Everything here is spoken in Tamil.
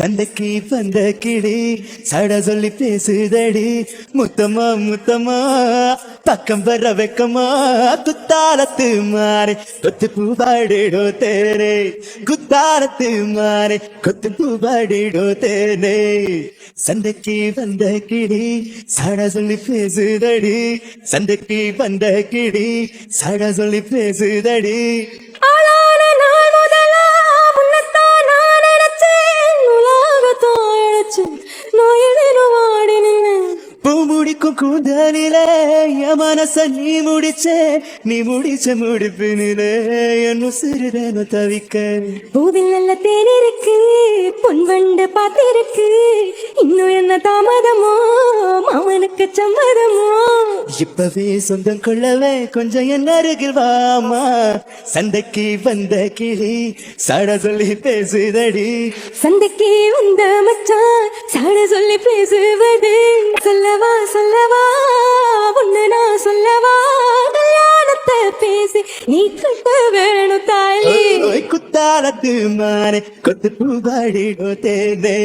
சண்டைக்கு வந்த கிளி சட சொல்லி பேசுதடி. முத்தமா முத்தமா பக்கம் வர வெக்கமா குத்தாலத்து மாறி கொத்து பூபாடிடோ தேனே. குத்தாலத்து மாறி கொத்து பூபாடிடோ தேனே. சந்தைக்கு வந்த கிளி சட சொல்லி பேசுதடி. சந்தைக்கு வந்த கிளி சட சொல்லி பேசுதடி. പൂമുടിക്കും നീ നീ പൂവിൽ നല്ല പൊൻവണ്ട് ഇന്നു എന്ന താമതമോ അവനുക്ക് ചമ്മതമോ இப்பவே சொந்தம் கொள்ளவே கொஞ்சம் என் அருகில் வாமா. சண்டைக்கு வந்த கிளி சட சொல்லி பேசுதடி. சந்தைக்கு வந்த மச்சான் சாட சொல்லி பேசுவது. சொல்லவா சொல்லவா ஒண்ணு நான் சொல்லவா. கல்யாணத்தை பேசி நீ கட்ட வேணும் தாலி குத்தாலத்து மானே கொத்து பூபாடிடோ தேனே.